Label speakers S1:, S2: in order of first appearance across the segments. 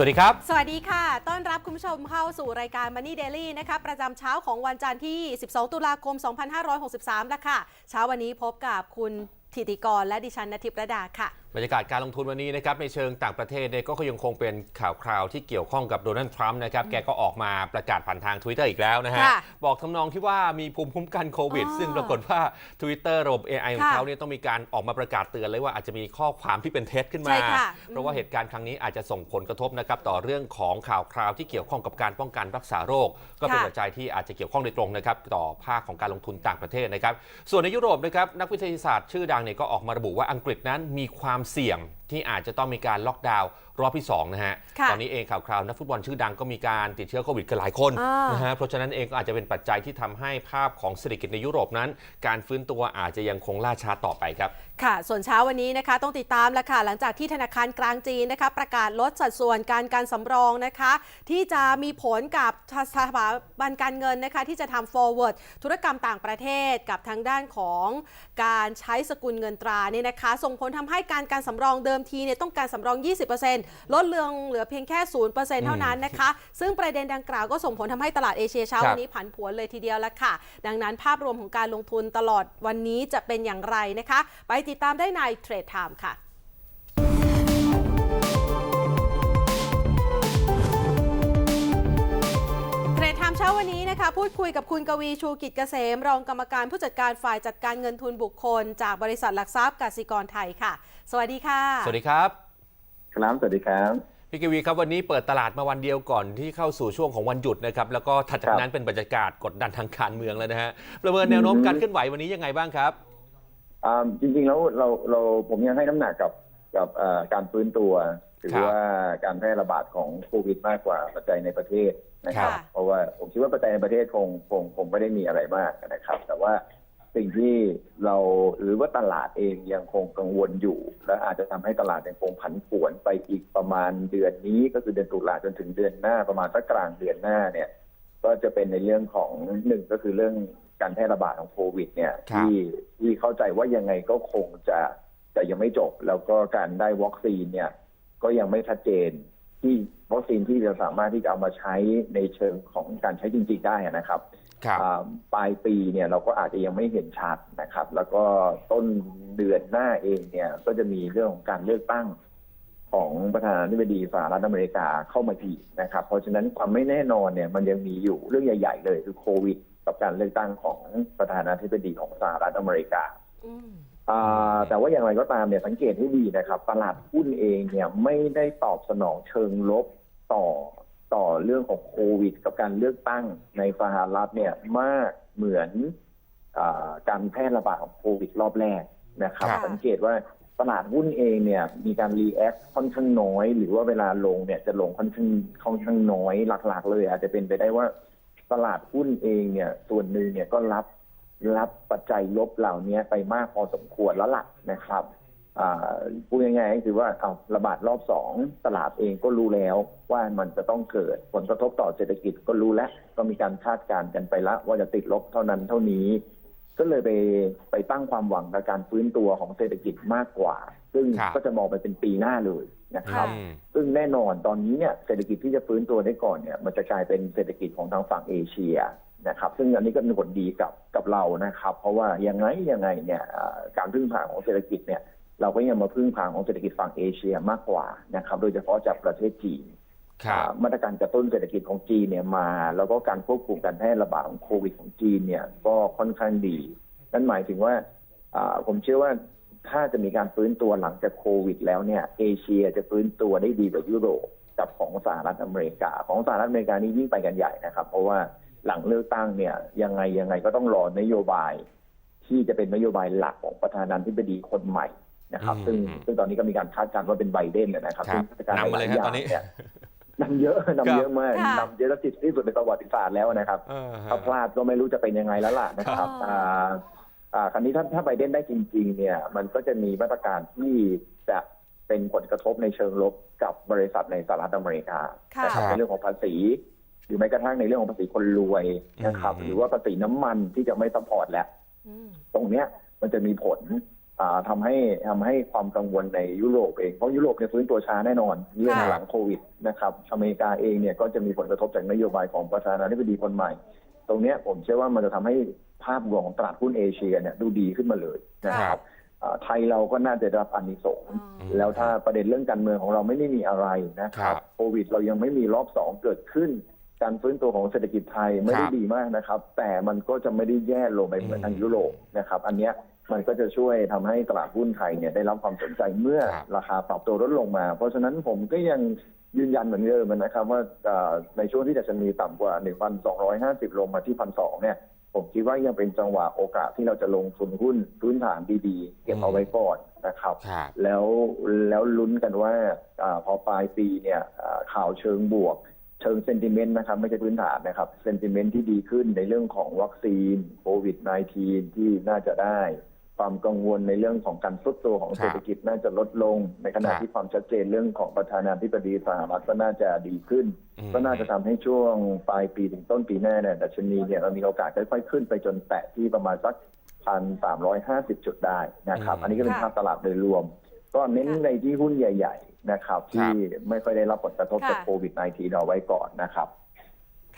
S1: สวัสดีครับ
S2: สวัสดีค่ะ ต้อนรับคุณผู้ชมเข้าสู่รายการ Money Daily นะคะ ประจำเช้าของวันจันทร์ที่ 12 ตุลาคม 2563 แล้วค่ะ เช้าวันนี้พบกับคุณธิติกรและดิฉันนทิพระดาค่ะ
S1: รรยากาศการลงทุนวันนี้นะครับในเชิงต่างประเทศเนี่ยก็ยังคงเป็นข่าวคราวที่เกี่ยวข้องกับโดนัลด์ทรัมป์นะครับแกก็ออกมาประกาศผ่านทาง Twitter อีกแล้วนะฮะ
S2: ค่ะ
S1: บอกทำนองที่ว่ามีภูมิคุ้มกันโควิด
S2: อ๋อ
S1: ซึ่งปรากฏว่า Twitter ระบบ AI ของ
S2: ค่ะ
S1: เขาเนี่ยต้องมีการออกมาประกาศเตือนเลยว่าอาจจะมีข้อความที่เป็นเท็จขึ้นมา
S2: ใช่ค่ะ
S1: เพราะว่าเหตุการณ์ครั้งนี้อาจจะส่งผลกระทบนะครับต่อเรื่องของข่าวคราวที่เกี่ยวข้องกับการป้องกันรักษาโรค ก็เป็น
S2: ค่ะ
S1: ปัจจัยที่อาจจะเกี่ยวข้องโดยตรงนะครับต่อภาคของการลงทุนต่างประเทศนะครับส่วนในยุโรปนะครับนักวิทยาศาสตร์ชื่อดังเนี่ยก็ออกมาระบุว่าอังกฤษนั้นมีความเสี่ยง ที่อาจจะต้องมีการล็อกดาวน์รอบที่สองนะฮะ
S2: ค่ะ
S1: ตอนนี้เองข่าวคราวนักฟุตบอลชื่อดังก็มีการติดเชื้อโควิดกันหลายคน
S2: อ่าน
S1: นะฮะ เพราะฉะนั้นเองก็อาจจะเป็นปัจจัยที่ทำให้ภาพของเศรษฐกิจในยุโรปนั้น การฟื้นตัวอาจจะยังคงล่าช้าต่อไปครับ
S2: ค่ะ ส่วนเช้าวันนี้นะคะต้องติดตามแล้วค่ะ หลังจากที่ธนาคารกลางจีนนะคะ ประกาศลดสัดส่วนการการสำรองนะคะ ที่จะมีผลกับสถาบันการเงินนะคะที่จะทำ forward ธุรกรรมต่างประเทศกับทางด้านของการใช้สกุลเงินตราเนี่ยนะคะ ส่งผลทำให้การการสำรองเดิมทีเนี่ยต้องการสำรอง 20%ลดเลืองเหลือเพียงแค่ 0%เท่านั้นนะคะ ซึ่งประเด็นดังกล่าวก็ส่งผลทำให้ตลาดเอเชียเช้า
S1: ครับ
S2: วันนี้ผันผวนเลยทีเดียวละค่ะ ดังนั้นภาพรวมของการลงทุนตลอดวันนี้จะเป็นอย่างไรนะคะ ไปติดตามได้ในเทรดไทม์ค่ะ เทรดไทม์เช้าวันนี้นะคะพูดคุยกับคุณกวีชูกิจเกษม รองกรรมการผู้จัดการฝ่ายจัดการเงินทุนบุคคล จากบริษัทหลักทรัพย์กสิกรไทยค่ะ สวัสดีค่ะ
S1: สวัสดีครับ
S3: ครับ สวัสดีครับ
S1: พี่กวีครับวันนี้เปิดตลาดมาวันเดียวก่อนที่เข้าสู่ช่วงของวันหยุดนะครับ แล้วก็ถัดจากนั้นเป็นบรรยากาศกดดันทางการเมืองแล้วนะฮะประเมินแนวโน้มการเคลื่อนไหววันนี้ยังไงบ้างครับ
S3: อ่าจริงๆแล้วเราเราผมยังให้น้ำหนักกับกับเอ่อการฟื้นตัว หรือ
S1: ครับ
S3: ว่าการแพร่ระบาดของโควิดมากกว่าปัจจัยในประเทศนะครับ
S2: ค่ะ
S3: เพราะว่าผมคิดว่าปัจจัยในประเทศคงคงคงไม่ได้มีอะไรมากนะครับ แต่ว่าสิ่งที่เราหรือว่าตลาดเองยังคงกังวลอยู่ และอาจจะทำให้ตลาดยังคงผันผวนไปอีกประมาณเดือนนี้ก็คือเดือนตุลาจนถึงเดือนหน้าประมาณสักกลางเดือนหน้าเนี่ย ก็จะเป็นในเรื่องของหนึ่งก็คือเรื่องการแพร่ระบาดของโควิด เนี่ย
S1: ครับ
S3: ที่ที่เข้าใจว่ายังไงก็คงจะจะยังไม่จบ แล้วก็การได้วัคซีนเนี่ย ก็ยังไม่ชัดเจน ที่วัคซีนที่จะสามารถที่จะเอามาใช้ในเชิงของการใช้จริงๆได้นะครับ
S1: ครับ
S3: อ่าปลายปีเนี่ยเราก็อาจจะยังไม่เห็นชัดนะครับ แล้วก็ต้นเดือนหน้าเองเนี่ยก็จะมีเรื่องของการเลือกตั้งของประธานาธิบดีสหรัฐอเมริกาเข้ามาอีกนะครับ เพราะฉะนั้นความไม่แน่นอนเนี่ยมันยังมีอยู่เรื่องใหญ่ ๆ เลยคือโควิด กับการเลือกตั้งของประธานาธิบดีของสหรัฐอเมริกา
S2: อืม
S3: อ่า แต่ว่าอย่างไรก็ตามเนี่ยสังเกตให้ดีนะครับตลาดหุ้นเองเนี่ยไม่ได้ตอบสนองเชิงลบต่อต่อเรื่องของโควิด กับการเลือกตั้งในสหรัฐเนี่ยมากเหมือนอาการแพร่ระบาดของโควิดรอบแรกนะครับ
S2: ครับ
S3: สังเกตว่าตลาดหุ้นเองเนี่ยมีการรีแอคค่อนข้างน้อย หรือว่าเวลาลงเนี่ยจะลงค่อนข้างค่อนข้างน้อยหลักๆ เลย อาจจะเป็นไปได้ว่าตลาดหุ้นเองเนี่ยส่วนหนึ่งเนี่ยก็รับ รับปัจจัยลบเหล่านี้ไปมากพอสมควรแล้วล่ะนะครับอ่าพูดง่ายๆก็คือว่าเอาระบาดรอบสองตลาดเองก็รู้แล้วว่ามันจะต้องเกิดผลกระทบต่อเศรษฐกิจก็รู้แล้ว ก็มีการคาดการณ์กันไปแล้วว่าจะติดลบเท่านั้นเท่านี้ ก็เลยไปไปตั้งความหวังกับการฟื้นตัวของเศรษฐกิจมากกว่า ซึ่ง
S1: ครับ
S3: ก็จะมองไปเป็นปีหน้าเลยนะครับ
S2: ค่ะ
S1: อืม
S3: ซึ่งแน่นอนตอนนี้เนี่ยเศรษฐกิจที่จะฟื้นตัวได้ก่อนเนี่ยมันจะกลายเป็นเศรษฐกิจของทางฝั่งเอเชีย นะครับ ซึ่งอันนี้ก็เป็นผลดีกับกับเรานะครับ เพราะว่ายังไงยังไงเนี่ยอ่าการพึ่งพาของเศรษฐกิจเนี่ยเราก็ยังมาพึ่งพาของเศรษฐกิจฝั่งเอเชียมากกว่านะครับ โดยเฉพาะจากประเทศจีน
S1: ครับ
S3: อ่ามาตรการกระตุ้นเศรษฐกิจของจีนเนี่ยมา แล้วก็การควบคุมการแพร่ระบาดของโควิดของจีนเนี่ยก็ค่อนข้างดี นั่นหมายถึงว่าอ่าผมเชื่อว่าถ้าจะมีการฟื้นตัวหลังจากโควิด แล้วเนี่ย เอเชียจะฟื้นตัวได้ดีกว่ายุโรปกับของสหรัฐอเมริกา ของสหรัฐอเมริกานี่ยิ่งไปกันใหญ่นะครับ เพราะว่า หลังเลือกตั้งเนี่ย ยังไงยังไงก็ต้องรอนโยบาย ที่จะเป็นนโยบายหลักของประธานาธิบดีคนใหม่นะครับ
S1: อืม
S3: ซึ่งซึ่งตอนนี้ก็มีการคาดการณ์ว่าเป็นไบเดนนะครับ
S1: ครับ
S3: ซึ่งมาตรการ
S1: นำมาเลยครับ
S3: ห
S1: ตอนนี้
S3: ยๆนำเยอะนำเยอะมาก
S2: ค่ะ
S3: นำเยอะที่ที่สุดในประวัติศาสตร์แล้วนะครับ
S1: เออฮะ
S3: ถ้าพลาดก็ไม่รู้จะเป็นยังไงแล้วล่ะนะครับ
S2: อ๋ออ่า
S3: อ่าคราวนี้ถ้าถ้าไบเดนได้จริง ๆ เนี่ย มันก็จะมีมาตรการที่จะเป็นผลกระทบในเชิงลบกับบริษัทในสหรัฐอเมริกา
S2: ค่ะ
S3: นะครับ
S1: ครับ
S3: ในเรื่องของภาษี หรือแม้กระทั่งในเรื่องของภาษีคนรวยนะครับ
S1: อืม
S3: หรือว่าภาษีน้ำมันที่จะไม่ซัพพอร์ตแล้ว
S2: อืม
S3: ตรงเนี้ยมันจะมีผลอ่าทำให้ทำให้ความกังวลในยุโรปเอง เพราะยุโรปเนี่ยฟื้นตัวช้าแน่นอน เรื่อง
S2: ค่ะ
S3: หลังโควิดนะครับอเมริกาเองเนี่ยก็จะมีผลกระทบจากนโยบายของประธานาธิบดีคนใหม่ ตรงเนี้ยผมเชื่อว่ามันจะทำให้ภาพรวมของตลาดหุ้นเอเชียเนี่ยดูดีขึ้นมาเลยนะค
S1: ครั
S3: รับบอ่าไทยเราก็น่าจะได้รับอานิสงส์
S2: อืม
S3: แล้วถ้าประเด็นเรื่องการเมืองของเราไม่ได้มีอะไรนะครั
S1: ครับบ
S3: โควิดเรายังไม่มีรอบสองเกิดขึ้น การฟื้นตัวของเศรษฐกิจไทยไม่ได้
S1: ครับ
S3: ดีมากนะครับ แต่มันก็จะไม่ได้แย่ลงไปเหมือนทางยุโรปนะครับ อันเนี้ยมันก็จะช่วยทำให้ตลาดหุ้นไทยเนี่ยได้รับความสนใจเมื่อ
S1: ครับ
S3: ราคาปรับตัวลดลงมา เพราะฉะนั้นผมก็ยังยืนยันเหมือนเดิมนะครับ ว่าเอ่อในช่วงที่ดัชนีต่ำกว่า 1,250 ลงมาที่ 1,200 เนี่ย ผมคิดว่ายังเป็นจังหวะโอกาสที่เราจะลงทุนหุ้นพื้นฐานดีๆ เก็บเอาไว้ก่อนนะครับ
S1: ครับ
S3: แล้วแล้วลุ้นกันว่าอาพอปลายปีเนี่ยอ่าข่าวเชิงบวก เชิงเซนติเมนต์นะครับ ไม่ใช่พื้นฐานนะครับเซนติเมนต์ที่ดีขึ้นในเรื่องของวัคซีนโควิด -19 ที่น่าจะได้ ความกังวลในเรื่องของการทรุดตัวของ
S1: ครับ
S3: เศรษฐกิจน่าจะลดลง ในขณะ
S1: ครับ
S3: ที่ความชัดเจนเรื่องของประธานาธิบดีสหรัฐก็น่าจะดีขึ้น
S1: อืม
S3: ก็น่าจะทำให้ช่วงปลายปีถึงต้นปีหน้าเนี่ยดัชนีเนี่ยเรามีโอกาสค่อยๆขึ้นไปจนแตะที่ประมาณสักพันสามร้อยห้าสิบจุดได้นะครับ
S1: อืม
S3: อันนี้ก็เป็น
S2: ค่ะ
S3: ภาพตลาดโดยรวม ก็เน้น
S2: ค่ะ
S3: ในที่หุ้นใหญ่ ๆ นะครับที่ไม่ค่อยได้รับผลกระทบจาก
S2: ค่ะ
S3: โควิด -19 เอาไว้ก่อนนะครับ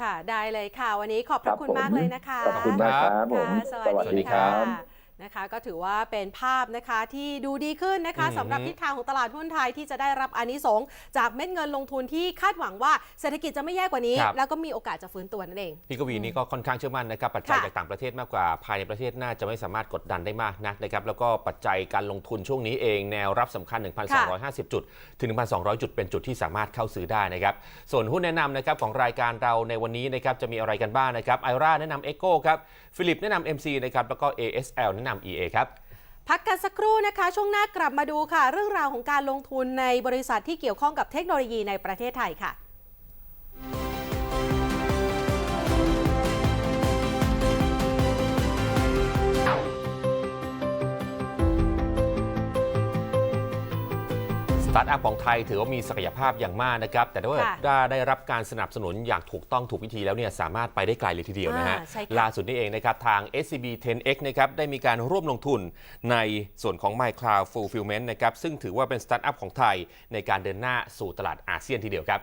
S2: ค่ะ ได้เลยค่ะ วันนี้ขอบพ
S3: ครั
S2: ระ
S3: บ
S2: คุณ
S3: ผม
S2: มากเลยนะคะ
S3: ขอบคุณมากครับผม
S2: ค่ะส
S3: สวั
S2: วัส
S3: สดี
S2: ดี
S3: ครั
S2: ค่ะ
S3: บ
S2: นะคะก็ถือว่าเป็นภาพนะคะที่ดูดีขึ้นนะคะ
S1: อืม
S2: สำหรับทิศทางของตลาดหุ้นไทยที่จะได้รับอานิสงส์จากเม็ดเงินลงทุนที่คาดหวังว่าเศรษฐกิจจะไม่แย่กว่านี้
S1: ครับ
S2: แล้วก็มีโอกาสจะฟื้นตัวนั่นเอง
S1: พี่กวีนี่ก็ค่อนข้างเชื่อมั่นนะครับปัจจัย
S2: ค่ะ
S1: จากต่างประเทศมากกว่าภายในประเทศน่าจะไม่สามารถกดดันได้มากนักนะครับแล้วก็ปัจจัยการลงทุนช่วงนี้เองแนวรับสำคัญ 1,250 จุด ถึง 1,200 จุดเป็นจุดที่สามารถเข้าซื้อได้นะครับส่วนหุ้นแนะนำนะครับของรายการเราในวันนี้นะครับจะมีอะไรกันบ้างนะครับไอราแนะนำ Echo ครับฟิลิปแนะนำ MC นะครับแล้วก็ ASL แนะนำ EA ครับ
S2: พักกันสักครู่นะคะ ช่วงหน้ากลับมาดูค่ะ เรื่องราวของการลงทุนในบริษัทที่เกี่ยวข้องกับเทคโนโลยีในประเทศไทยค่ะา
S1: ร์ทอัพของไทยถือว่ามีศักยภาพอย่างมากนะครับ แต่ถ้าว่า
S2: ค่ะ
S1: ได้ได้รับการสนับสนุนอย่างถูกต้องถูกวิธีแล้วเนี่ยสามารถไปได้ไกลเลยทีเดียวนะฮะ
S2: อ่าใช่ค่ะ
S1: ล่าสุดนี้เองนะครับ ทาง SCB 10X นะครับได้มีการร่วมลงทุนในส่วนของ MyCloud Fulfillment นะครับซึ่งถือว่าเป็นสตาร์ทอัพของไทยในการเดินหน้าสู่ตลาดอาเซียนทีเดียวครับ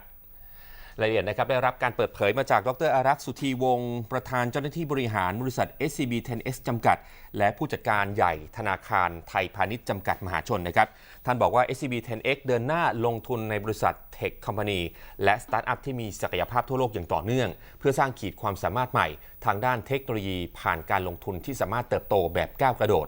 S1: รายละเอียดนะครับได้รับการเปิดเผยมาจากดรอารักษ์สุธีวงศ์ประธานเจ้าหน้าที่บริหารบริษัท SCB 10X จำกัด และผู้จัดการใหญ่ธนาคารไทยพาณิชย์จำกัดมหาชนนะครับท่านบอกว่า SCB 10X เดินหน้าลงทุนในบริษัทเทคคอมพานีและสตาร์ทอัพที่มีศักยภาพทั่วโลกอย่างต่อเนื่อง เพื่อสร้างขีดความสามารถใหม่ ทางด้านเทคโนโลยีผ่านการลงทุนที่สามารถเติบโตแบบก้าวกระโดด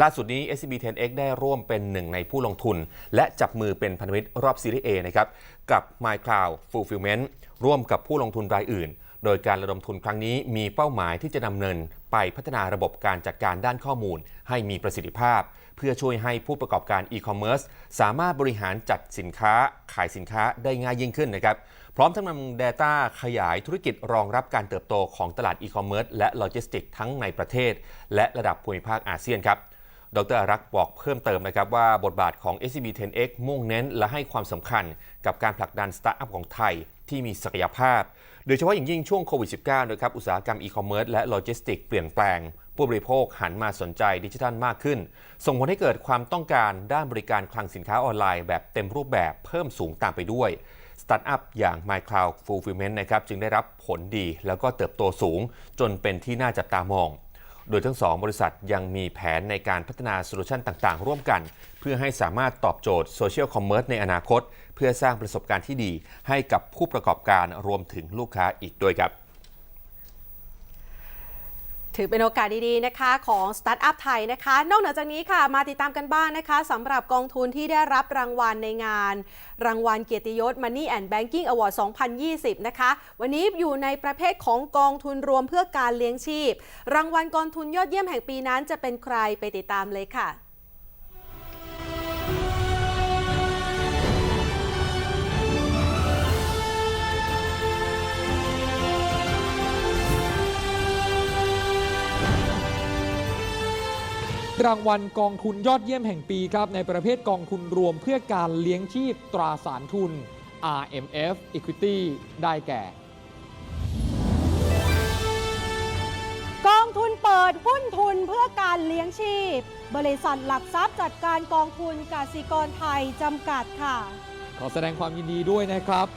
S1: ล่าสุดนี้ SCB 10X ได้ร่วมเป็นหนึ่งในผู้ลงทุน และจับมือเป็นพันธมิตรรอบซีรีส์ A นะครับ กับ MyCloud Fulfillment ร่วมกับผู้ลงทุนรายอื่น โดยการระดมทุนครั้งนี้มีเป้าหมายที่จะดำเนินไปพัฒนาระบบการจัดการด้านข้อมูล ให้มีประสิทธิภาพ เพื่อช่วยให้ผู้ประกอบการอีคอมเมิร์ซสามารถบริหารจัดสินค้าขายสินค้าได้ง่ายยิ่งขึ้นนะครับ พร้อมทั้งนำ Data ขยายธุรกิจรองรับการเติบโตของตลาดอีคอมเมิร์ซและโลจิสติกทั้งในประเทศ และระดับภูมิภาคอาเซียนครับ ดรอารักษ์บอกเพิ่มเติมนะครับว่าบทบาทของ SCB 10X มุ่งเน้นและให้ความสำคัญกับการผลักดันสตาร์ทอัพของไทยที่มีศักยภาพ โดยเฉพาะอย่างยิ่งช่วงโควิด -19 นะครับ อุตสาหกรรมอีคอมเมิร์ซและโลจิสติกเปลี่ยนแปลง ผู้บริโภคหันมาสนใจดิจิทัลมากขึ้น ส่งผลให้เกิดความต้องการด้านบริการคลังสินค้าออนไลน์แบบเต็มรูปแบบเพิ่มสูงตามไปด้วยสตาร์ทอัพอย่าง MyCloud Fulfillment นะครับจึงได้รับผลดีแล้วก็เติบโตสูง จนเป็นที่น่าจับตามอง โดยทั้งสองบริษัทยังมีแผนในการพัฒนาโซลูชันต่างๆ ร่วมกัน เพื่อให้สามารถตอบโจทย์โซเชียลคอมเมอร์สในอนาคต เพื่อสร้างประสบการณ์ที่ดี ให้กับผู้ประกอบการรวมถึงลูกค้าอีกด้วยครับ
S2: ถือเป็นโอกาสดีๆนะคะของสตาร์ทอัพไทยนะคะ นอกเหนือจากนี้ค่ะมาติดตามกันบ้างนะคะสำหรับกองทุนที่ได้รับรางวัลในงาน รางวัลเกียรติยศ Money and Banking Award 2020 นะคะ วันนี้อยู่ในประเภทของกองทุนรวมเพื่อการเลี้ยงชีพ รางวัลกองทุนยอดเยี่ยมแห่งปีนั้นจะเป็นใครไปติดตามเลยค่ะ
S4: รางวัลกองทุนยอดเยี่ยมแห่งปีครับในประเภทกองทุนรวมเพื่อการเลี้ยงชีพตราสารทุน RMF Equity ได้แก่
S2: กองทุนเปิดหุ้นทุนเพื่อการเลี้ยงชีพ บริษัทหลักทรัพย์จัดการกองทุนกสิกรไทยจำกัดค่ะ
S4: ขอแสดงความยินดีด้วยนะครับ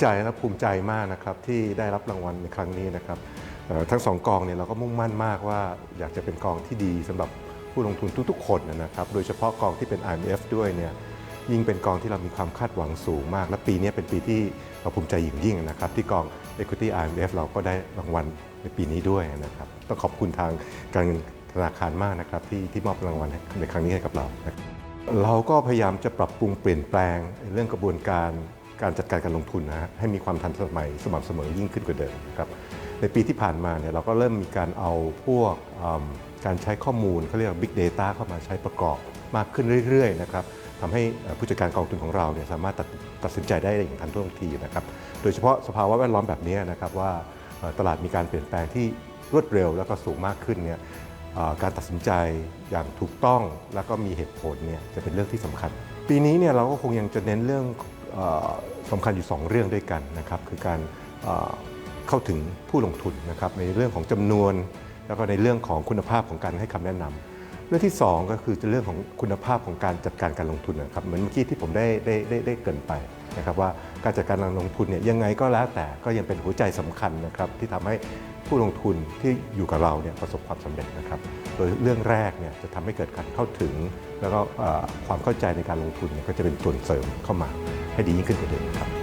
S5: ใจและภูมิใจมากนะครับที่ได้รับรางวัลในครั้งนี้นะครับทั้งสองกองเนี่ยเราก็มุ่งมั่นมากว่าอยากจะเป็นกองที่ดีสำหรับผู้ลงทุนทุกๆ คนนะครับ โดยเฉพาะกองที่เป็น IMF ด้วยเนี่ยยิ่งเป็นกองที่เรามีความคาดหวังสูงมาก และปีนี้เป็นปีที่เราภูมิใจอย่างยิ่งนะครับ ที่กอง Equity IMF เราก็ได้รางวัลในปีนี้ด้วยนะครับต้องขอบคุณทางการเงินธนาคารมากนะครับที่ที่มอบรางวัลในครั้งนี้ให้กับเรานะรบเราก็พยายามจะปรับปรุงเปลี่ยนแปลงเรื่องกระบวนการ การจัดการการลงทุนนะฮะให้มีความทันสมัยสม่ำเสมอยิ่งขึ้นกว่าเดิมนะครับในปีที่ผ่านมาเนี่ยเราก็เริ่มมีการเอาพวกการใช้ข้อมูลเขาเรียกว่า Big Data เข้ามาใช้ประกอบมากขึ้นเรื่อยๆนะครับทำให้ผู้จัดการกองทุนของเราเนี่ยสามารถตัดตัดสินใจได้อย่างทันท่วงทีนะครับโดยเฉพาะสภาวะแวดล้อมแบบนี้นะครับว่าตลาดมีการเปลี่ยนแปลงที่รวดเร็วแล้วก็สูงมากขึ้นเนี่ยการตัดสินใจอย่างถูกต้องแล้วก็มีเหตุผลเนี่ยจะเป็นเรื่องที่สำคัญ ปีนี้เนี่ยเราก็คงยังจะเน้นเรื่อง สำคัญอยู่ 2 เรื่องด้วยกันนะครับคือการเข้าถึงผู้ลงทุนนะครับในเรื่องของจำนวน แล้วก็ในเรื่องของคุณภาพของการให้คำแนะนำเรื่องที่ 2 ก็คือเรื่องของคุณภาพของการจัดการการลงทุนนะครับเหมือนเมื่อกี้ที่ผมได้ได้ได้ได้เกินไปนะครับว่าการจัดการการลงทุนเนี่ยยังไงก็แล้วแต่ก็ยังเป็นหัวใจสำคัญนะครับที่ทำให้ ผู้ลงทุนที่อยู่กับเราเนี่ยประสบความสำเร็จนะครับ โดยเรื่องแรกเนี่ยจะทำให้เกิดการเข้าถึง แล้วก็ความเข้าใจในการลงทุนเนี่ยก็จะเป็นส่วนเสริมเข้ามาให้ดียิ่งขึ้นกว่าเดิมครับ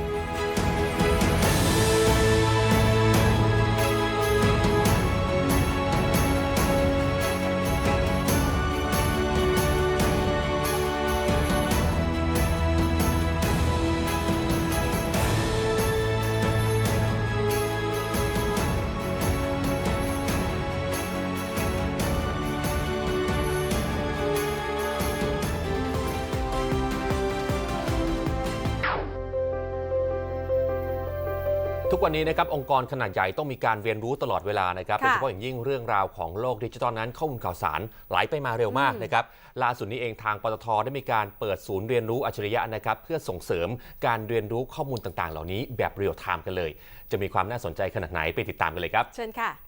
S1: ทุกวันนี้นะครับองค์กรขนาดใหญ่ต้องมีการเรียนรู้ตลอดเวลานะครับ
S2: ค่ะ
S1: โดยเฉพาะอย่างยิ่งเรื่องราวของโลกดิจิทัลนั้นข้อมูลข่าวสารไหลไปมาเร็วมากนะครับล่าสุดนี้เองทางปตทได้มีการเปิดศูนย์เรียนรู้อัจฉริยะนะครับเพื่อส่งเสริมการเรียนรู้ข้อมูลต่างๆ เหล่านี้แบบเรียลไทม์กันเลย จะมีความน่าสนใจขนาดไหนไปติดตามกันเลยครับ
S2: เชิญค่ะ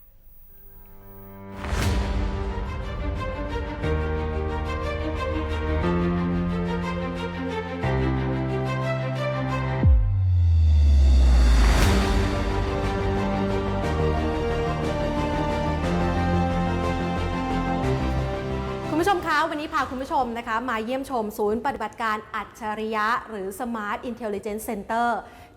S2: วันนี้พาคุณผู้ชมนะคะ มาเยี่ยมชมศูนย์ปฏิบัติการอัจฉริยะ หรือ Smart Intelligence Center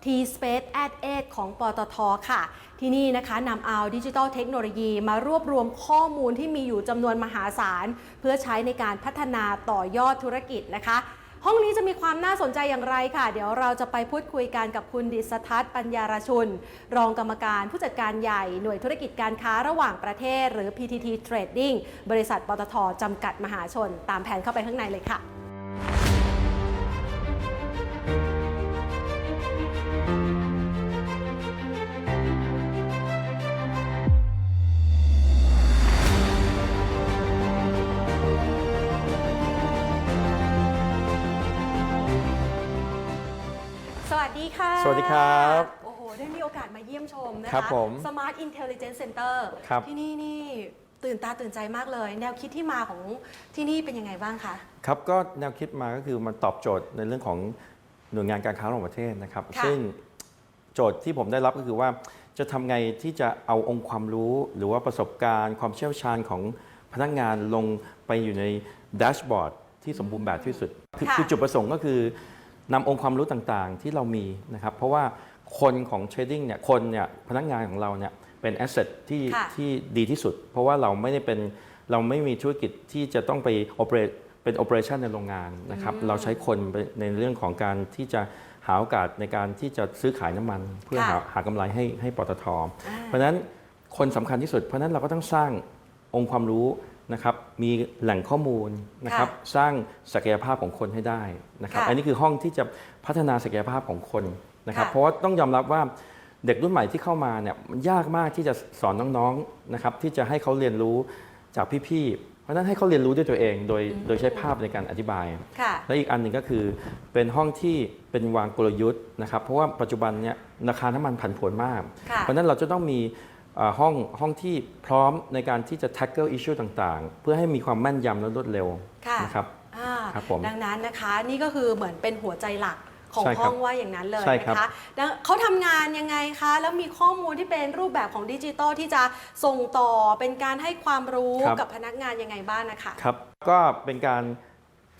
S2: T-Space at 8ของปตทค่ะ ที่นี่นะคะนำเอาดิจิทัลเทคโนโลยีมารวบรวมข้อมูลที่มีอยู่จำนวนมหาศาล เพื่อใช้ในการพัฒนาต่อยอดธุรกิจนะคะ ห้องนี้จะมีความน่าสนใจอย่างไรค่ะ เดี๋ยวเราจะไปพูดคุยกันกับคุณดิษทัศน์ปัญญารชุน รองกรรมการผู้จัดการใหญ่หน่วยธุรกิจการค้าระหว่างประเทศ หรือ PTT Trading บริษัทปตทจำกัดมหาชน ตามแผนเข้าไปข้างในเลยค่ะ ค่ะ
S6: สวัสดีครับ
S2: โอ้โห ได้มีโอกาสมาเยี่ยมชมนะคะ
S6: ครับผม
S2: Smart Intelligence Center
S6: ครับ
S2: ที่นี่นี่ตื่นตาตื่นใจมากเลย แนวคิดที่มาของที่นี่เป็นยังไงบ้างคะ
S6: ครับก็แนวคิดมาก็คือมันตอบโจทย์ในเรื่องของหน่วยงานการค้าระหว่างประเทศนะครับ
S2: ค่ะ
S6: ซึ่งโจทย์ที่ผมได้รับก็คือว่าจะทำไงที่จะเอาองค์ความรู้ หรือว่าประสบการณ์ความเชี่ยวชาญของพนักงานลงไปอยู่ในแดชบอร์ดที่สมบูรณ์แบบที่สุดคือ
S2: ค่ะ
S6: คือจุดประสงค์ก็คือ นำองค์ความรู้ต่างๆที่เรามีนะครับ เพราะว่าคนของเทรดดิ้งเนี่ยคนเนี่ยพนักงานของเราเนี่ยเป็นแอสเซทที่
S2: ค่ะ
S6: ที่ดีที่สุด เพราะว่าเราไม่ได้เป็นเราไม่มีธุรกิจที่จะต้องไปโอเปเรตเป็นโอเปอเรชันในโรงงานนะครับ เราใช้คนไปในเรื่องของการที่จะหาโอกาสในการที่จะซื้อขายน้ำมัน เพื่อหา
S2: ค่ะ
S6: หากำไรให้ให้ปตท
S2: อ่า
S6: เพราะฉะนั้นคนสำคัญที่สุด เพราะฉะนั้นเราก็ต้องสร้างองค์ความรู้ นะครับมีแหล่งข้อมูลนะครับสร้างศักยภาพของคนให้ได้นะครับ
S2: ค่ะ
S6: อันนี้คือห้องที่จะพัฒนาศักยภาพของคนนะครับ
S2: ค่ะ
S6: เพราะว่าต้องยอมรับว่าเด็กรุ่นใหม่ที่เข้ามาเนี่ยมันยากมากที่จะสอนน้องๆนะครับที่จะให้เขาเรียนรู้จากพี่ๆเพราะฉะนั้นให้เขาเรียนรู้ด้วยตัวเอง โดยโดยใช้ภาพในการอธิบาย
S2: ค่ะ
S6: และอีกอันหนึ่งก็คือเป็นห้องที่เป็นวางกลยุทธ์นะครับเพราะว่าปัจจุบันเนี่ยราคาน้ำมันผันผวนมาก
S2: ค่ะ
S6: เพราะฉะนั้นเราจะต้องมีเอ่อ ห้องห้องที่พร้อมในการที่จะ tackle issue ต่างๆ เพื่อให้มีความแม่นยำและรวดเร็ว
S2: ค่ะ
S6: นะครับ
S2: อ่า
S6: ครับผม
S2: ดังนั้นนะคะนี่ก็คือเหมือนเป็นหัวใจหลักของ
S6: ใช่ครับ
S2: ห้องว่าอย่างนั้นเลย
S6: ใช่
S2: นะ
S6: ครั
S2: คะ
S6: บ
S2: แล้วเขาทำงานยังไงคะ แล้วมีข้อมูลที่เป็นรูปแบบของดิจิตอลที่จะส่งต่อเป็นการให้ความรู้กับพนักงานยังไงบ้างนะคะ
S6: ครับ ก็เป็นการ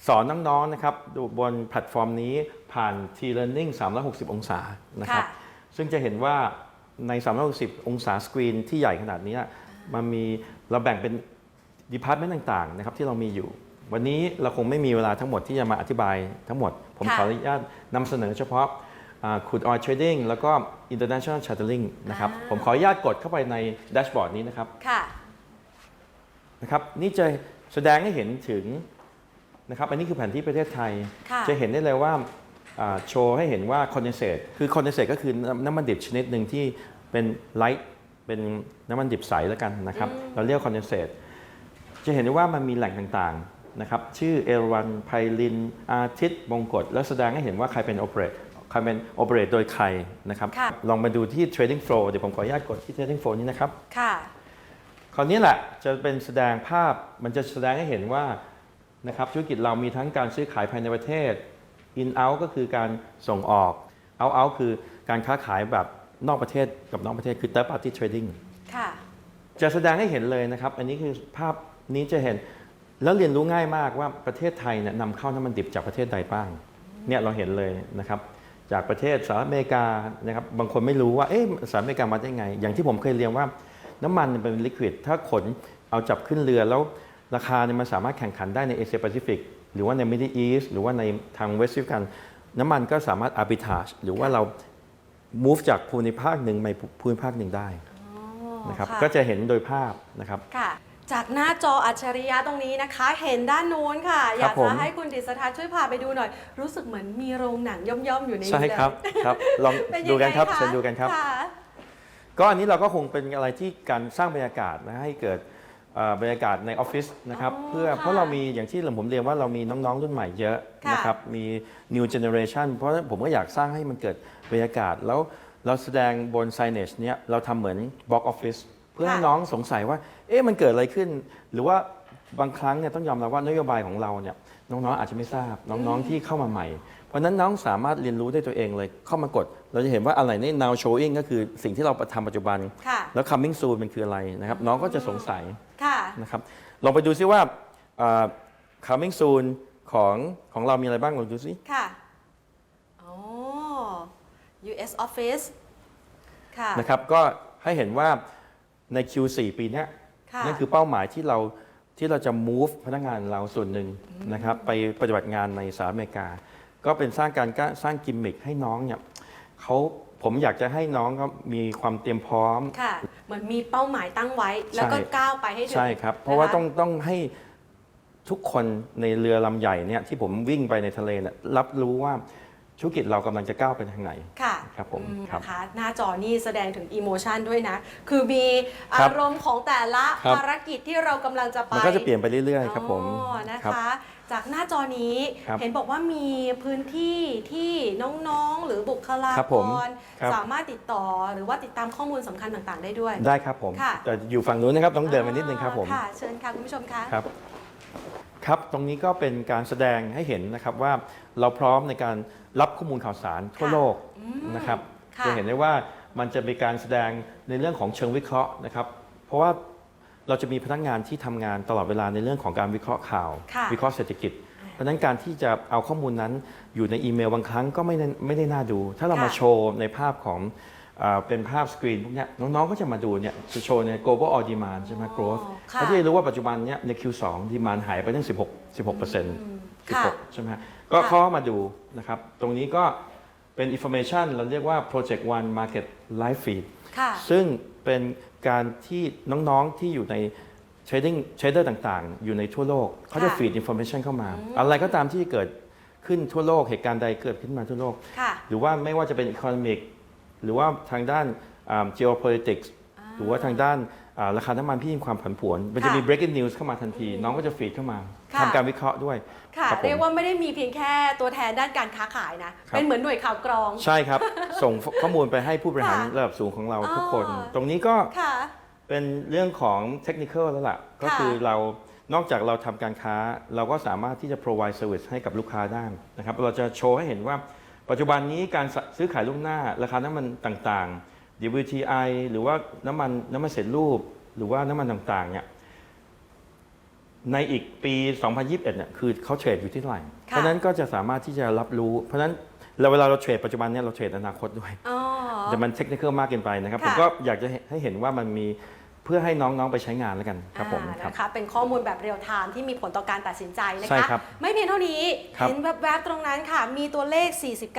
S6: สอนน้องๆนะครับดูบนแพลตฟอร์มนี้ผ่าน T-Learning 360 องศานะครับ
S2: ค่ะ
S6: ซึ่งจะเห็นว่า ใน 360 องศาสกรีนที่ใหญ่ขนาดนี้มันมีเราแบ่งเป็นดีพาร์ตเมนต์ต่างๆนะครับที่เรามีอยู่ วันนี้เราคงไม่มีเวลาทั้งหมดที่จะมาอธิบายทั้งหมด ผม
S2: ค่ะ
S6: ขออนุญาตนำเสนอเฉพาะคูดออยเทรดดิ้งแล้วก็ international chartering นะครับ
S2: อ่า
S6: ผมขออนุญาตกดเข้าไปในแดชบอร์ดนี้นะครับ
S2: ค่ะ
S6: นะครับนี่จะแสดงให้เห็นถึงนะครับอันนี้คือแผนที่ประเทศไทย
S2: ค่ะ
S6: จะเห็นได้เลยว่าอ่า โชว์ให้เห็นว่าคอนเดนเซตคือคอนเดนเซตก็คือน้ำน้ำมันดิบชนิดหนึ่งที่เป็นไลท์เป็นน้ำมันดิบใสแล้วกันนะครับ เราเรียกคอนเดนเซตจะเห็นได้ว่ามันมีแหล่งต่างๆนะครับ ชื่อเอราวันไพลิน อาทิตย์บงกฎแล้วแสดงให้เห็นว่าใครเป็นโอเปเรตใครเป็นโอเปเรตโดยใครนะครับ
S2: ค่ะ
S6: ลองมาดูที่ trading flow เดี๋ยวผมขออนุญาตกดที่ trading flow นี้นะครับ
S2: ค่ะ
S6: คราวนี้แหละจะเป็นแสดงภาพมันจะแสดงให้เห็นว่านะครับธุรกิจเรามีทั้งการซื้อขายภายในประเทศ in out ก็คือการส่งออก out out คือการค้าขายแบบนอกประเทศกับนอกประเทศคือ third party trading
S2: ค่ะ
S6: จะแสดงให้เห็นเลยนะครับ อันนี้คือภาพนี้จะเห็นแล้วเรียนรู้ง่ายมากว่าประเทศไทยเนี่ยนำเข้าน้ำมันดิบจากประเทศใดบ้างเนี่ยเราเห็นเลยนะครับจากประเทศสหรัฐอเมริกานะครับบางคนไม่รู้ว่าเอ๊ะสหรัฐอเมริกามาได้ไง อย่างที่ผมเคยเรียนว่าน้ำมันเนี่ยเป็นลิควิดถ้าขนเอาจับขึ้นเรือแล้วราคาเนี่ยมันสามารถแข่งขันได้ในเอเชียแปซิฟิก หรือว่าในมิดเดิลอีสหรือว่าในทางเวสต์ฟิกันน้ำมันก็สามารถอาร์บิทาจหรือว่าเรา move จากภูมิภาคหนึ่งไปภูมิภาคหนึ่งได้นะครับ
S2: ค่ะ
S6: ก็จะเห็นโดยภาพนะครับ
S2: ค่ะจากหน้าจออัจฉริยะตรงนี้นะคะ เห็นด้านนู้นค่ะ อยาก
S6: ผ
S2: จะ
S6: ม
S2: ให้คุณดิษฐาช่วยพาไปดูหน่อย รู้สึกเหมือนมีโรงหนังย่อมๆอยู่ในนี้
S6: ใช่ครับ
S2: เลย
S6: ครับลอง
S2: เป็นยังไง
S6: ดูกันครับะเชิญดูกันครับ
S2: ค่ะ
S6: ก็อันนี้เราก็คงเป็นอะไรที่การสร้างบรรยากาศนะให้เกิดเอ่อ บรรยากาศในออฟฟิศนะครับ
S2: อ๋อ
S6: เพื่อ
S2: ค่ะ
S6: เพราะเรามีอย่างที่ผมเรียนว่าเรามีน้องๆ รุ่นใหม่เยอะ
S2: ค่ะ
S6: นะครับมี new generation เพราะฉะนั้นผมก็อยากสร้างให้มันเกิดบรรยากาศ แล้วเราแสดงบน signage เนี้ยเราทำเหมือน box office เพื่อให้น้องสงสัยว่า เอ๊ะมันเกิดอะไรขึ้น หรือว่าบางครั้งเนี่ยต้องยอมรับว่านโยบายของเราเนี่ยน้องๆอาจจะไม่ทราบน้องๆที่เข้ามาใหม่ เพราะฉะนั้นน้องสามารถเรียนรู้ได้ตัวเองเลยเข้ามากด เราจะเห็นว่าอะไรนี่ now showing ก็คือสิ่งที่เราทำปัจจุบัน
S2: ค่ะ
S6: แล้ว coming soon มันคืออะไรนะครับน้องก็จะสงสัย
S2: ค่ะ
S6: นะครับลองไปดูซิว่าเอ่อ coming soon ของของเรามีอะไรบ้างลองดูซิ
S2: ค่ะอ๋อ US Office ค่ะ
S6: นะครับก็ให้เห็นว่าใน Q4 ปีเนี้ย
S2: ค่ะ
S6: นั่นคือเป้าหมายที่เราที่เราจะ move พนักงานเราส่วนหนึ่งนะครับไปปฏิบัติงานในสหรัฐอเมริกา ก็เป็นสร้างการกล้าสร้างกิมมิคให้น้องเนี่ยเขา ผมอยากจะให้น้องเขามีความเตรียมพร้อม
S2: ค่ะ เหมือนมีเป้าหมายตั้งไว้ แล้วก็
S6: ใช่
S2: ก้าวไปให้ถึง
S6: ใช่ครับ เพราะว่า
S2: ค
S6: ต้องต้องให้ทุกคนในเรือลำใหญ่เนี่ยที่ผมวิ่งไปในทะเลเนี่ยรับรู้ว่าธุรกิจเรากำลังจะก้าวไปทางไหน
S2: ค่ะ
S6: ครับผม
S2: อื
S6: ครับ
S2: นะคะหน้าจอนี่แสดงถึงอิโมชันด้วยนะ คือมี
S6: ครั
S2: อา
S6: บ
S2: รมณ์ของแต่ละ
S6: ครับ
S2: ภารกิจที่เรากำลังจะไป
S6: มันก็จะเปลี่ยนไปเรื่อยๆครับผม
S2: อ๋อนะ
S6: ครั
S2: คะ จากหน้าจอนี้
S6: ครับ
S2: เห็นบอกว่ามีพื้นที่ที่น้องๆ หรือบุคลา
S6: ครับ
S2: ก
S6: ผม
S2: ร
S6: ครับ
S2: สามารถติดต่อหรือว่าติดตามข้อมูลสำคัญต่างๆ ได้ด้วย
S6: ได้ครับผม
S2: ค่ะ
S6: แต่อยู่ฝั่งนู้นนะครับต้องเดินไปนิดนึงครับผม
S2: ค่ะเชิญค่ะคุณผู้ชมค่ะ
S6: ครับครับ ตรงนี้ก็เป็นการแสดงให้เห็นนะครับว่าเราพร้อมในการรับข้อมูลข่าวสารทั่ว
S2: ค่ะ
S6: โลก
S2: อืม
S6: นะครับ
S2: ค่ะ
S6: จะเห็นได้ว่ามันจะมีการแสดงในเรื่องของเชิงวิเคราะห์นะครับ เพราะว่า เราจะมีพนักงานที่ทำงานตลอดเวลาในเรื่องของการวิเคราะห์ข่าว
S2: ค่ะ
S6: วิเคราะห์เศรษฐกิจ เพราะฉะนั้นการที่จะเอาข้อมูลนั้นอยู่ในอีเมลบางครั้งก็ไม่ได้ไม่ได้น่าดู ถ้าเรามา
S2: ค่ะ
S6: โชว์ในภาพของอ่าเป็นภาพสกรีนพวกเนี้ยน้องๆก็จะมาดูเนี่ยจะโชว์ใน global all demand ใช่ไหม growth
S2: ค่ะ
S6: เขาจะได้รู้ว่าปัจจุบันเนี้ยใน Q2 ดีมานหายไปตั้ง 16 16เปอร์เซ็นต์
S2: ค่ะ
S6: 16ใช่ไหมฮะก็
S2: ค่ะ
S6: เข้ามาดูนะครับ ตรงนี้ก็เป็น information เราเรียกว่า project one market live feed
S2: ค่ะ
S6: ซึ่ง เป็นการที่น้องๆที่อยู่ใน trading trader ต่างๆ อยู่ในทั่วโลกเขาจะ
S2: ค่ะ
S6: feed information เข้ามา อะไรก็ตามที่เกิดขึ้นทั่วโลกเหตุการณ์ใดเกิดขึ้นมาทั่วโลก
S2: ค่ะ
S6: หรือว่าไม่ว่าจะเป็น economic หรือว่าทางด้านอ่า geopolitics หรือว่าทางด้านอ่า ราคาน้ำมันที่มีความผันผวน มันจะมี
S2: ค่ะ
S6: breaking news เข้ามาทันที น้องก็จะฟีดเข้ามา
S2: ค่ะ
S6: ทำการวิเคราะห์ด้วย
S2: ค่ะ
S6: ครับผม
S2: เรียกว่าไม่ได้มีเพียงแค่ตัวแทนด้านการค้าขายนะ
S6: ครับ
S2: เป็นเหมือนหน่วยข่าวกรอง
S6: ใช่ครับ ส่งข้อมูลไปให้ผู้บริหาร
S2: ค่ะ
S6: ระดับสูงของเราทุกคน
S2: อ๋อ
S6: ตรงนี้ก็
S2: ค่ะ
S6: เป็นเรื่องของเทคนิคแล้วล่ะ ก็คือเรานอกจากเราทำการค้า เราก็สามารถที่จะ provide service ให้กับลูกค้าได้นะครับ เราจะโชว์ให้เห็นว่าปัจจุบันนี้การซื้อขายล่วงหน้า ราคาน้ำมันต่างๆ WTI หรือว่าน้ำมันน้ำมันเสร็จรูป หรือว่าน้ำมันต่างๆเนี่ยในอีกปี 2021เนี่ยคือเขาเทรดอยู่ที่เท่าไหร่ เพราะฉะนั้นก็จะสามารถที่จะรับรู้ เพราะฉะนั้นเราเวลาเราเทรดปัจจุบันเนี่ยเราเทรดอนาคตด้วย
S2: อ๋อ
S6: แต่มันเทคนิคมากเกินไปนะครับ
S2: ค่ะ
S6: ผมก็อยากจะให้เห็นว่ามันมี เพื่อให้น้อง ๆ ไปใช้งานแล้วกันครับผม
S2: อ่า
S6: ครับ
S2: นะคะเป็นข้อมูลแบบเรียลไทม์ที่มีผลต่อการตัดสินใจนะ
S6: ใช่
S2: คะ
S6: ครับ
S2: ไม่เพียงเท่านี้
S6: ครับ
S2: เห็นแวบๆตรงนั้นค่ะ มีตัวเลข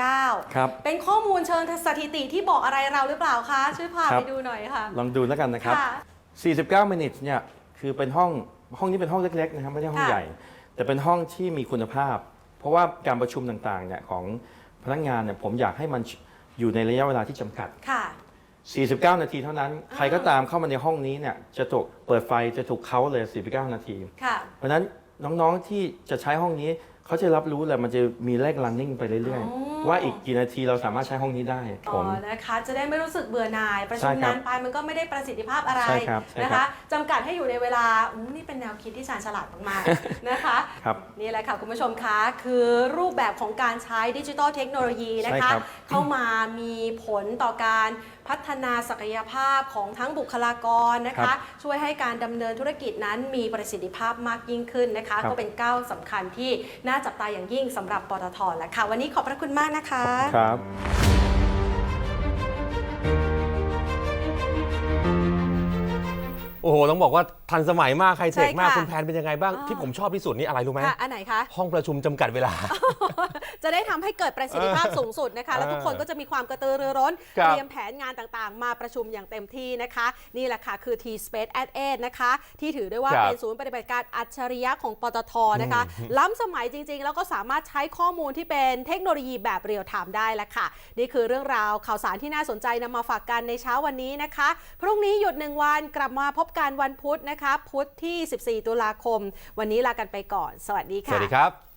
S2: 49
S6: ครับ
S2: เป็นข้อมูลเชิงสถิติที่บอกอะไรเราหรือเปล่าคะ ช่วยพา
S6: ครั
S2: ไป
S6: บ
S2: ดูหน่อยค่ะ
S6: ลองดูแล้วกันนะครับ
S2: ค่ะ
S6: 49 minutes เนี่ยคือเป็นห้องห้องนี้เป็นห้องเล็กๆนะครับไม่ใช่ห้อง
S2: ค่ะ
S6: ใหญ่ แต่เป็นห้องที่มีคุณภาพ เพราะว่าการประชุมต่างๆเนี่ยของพนักงานเนี่ยผมอยากให้มันอยู่ในระยะเวลาที่จำกัด
S2: ค่ะ
S6: 49 นาทีเท่านั้น ใครก็ตามเข้ามาในห้องนี้เนี่ยจะถูกเปิดไฟจะถูกเขาเลย 49 นาที
S2: ค่ะ
S6: เพราะฉะนั้นน้องๆที่จะใช้ห้องนี้เขาจะรับรู้แหละมันจะมีเลข running ไปเรื่อย
S2: อ๋อ
S6: ๆว่าอีกกี่นาทีเราสามารถใช้ห้องนี้ได้ผ
S2: อ๋อ
S6: ม
S2: นะคะ จะได้ไม่รู้สึกเบื่อหน่าย ประชุ
S6: ใช่
S2: ม
S6: ครับ
S2: นานไปมันก็ไม่ได้ประสิทธิภาพอะไร
S6: ใช่ครับใช่
S2: นะ
S6: ครั
S2: คะ
S6: บ
S2: จำกัดให้อยู่ในเวลาอืมนี่เป็นแนวคิดที่ชาญฉลาดมากๆ นะคะ
S6: ครับ
S2: นี่แหละค่ะคุณผู้ชมคะคือรูปแบบของการใช้ดิจิทัลเทคโนโลยีนะ
S6: ใช่
S2: คะ
S6: ครับ
S2: เข้ามามีผลต่อการ พัฒนาศักยภาพของทั้งบุคลากรนะ
S6: ครั
S2: คะ
S6: บ
S2: ช่วยให้การดำเนินธุรกิจนั้นมีประสิทธิภาพมากยิ่งขึ้นนะคะ
S6: ครับ
S2: ก็เป็นก้าวสำคัญที่น่าจับตาอย่างยิ่งสำหรับปตทแล้วค่ะ วันนี้ขอบพระคุณมากนะคะ
S6: ครับ
S1: โอ้โห ต้องบอกว่าทันสมัยมากไฮเทค
S2: ใช่ค่ะ
S1: มากคุณแพนเป็นยังไงบ้าง
S2: อ่า
S1: ที่ผมชอบที่สุดนี่อะไรรู้ไหม
S2: ค่ะอันไหนคะ
S1: ห้องประชุมจำกัดเวลา
S2: จะได้ทำให้เกิดประสิทธิภาพสูงสุดนะคะ แล้วทุกคนก็จะมีความกระตือรือร้น
S1: ครับ
S2: เตรียมแผนงานต่างๆ มาประชุมอย่างเต็มที่นะคะ นี่แหละค่ะคือ T Space at 8นะคะ ที่ถือได้ว่า
S1: ครับ
S2: เป็นศูนย์ปฏิบัติการอัจฉริยะของปตทนะคะ ล้ำสมัยจริง ๆ แล้วก็สามารถใช้ข้อมูลที่เป็นเทคโนโลยีแบบเรียลไทม์ได้แล้วค่ะ นี่คือเรื่องราวข่าวสารที่น่าสนใจนำมาฝากกันในเช้าวันนี้นะคะ พรุ่งนี้หยุดหนึ่งวันกลับมาพบกันวันพุธนะคะ พุธที่ 14 ตุลาคม วันนี้ลากันไปก่อน สวัสดี
S1: ส
S2: ค่ะ
S1: วัสดีครับ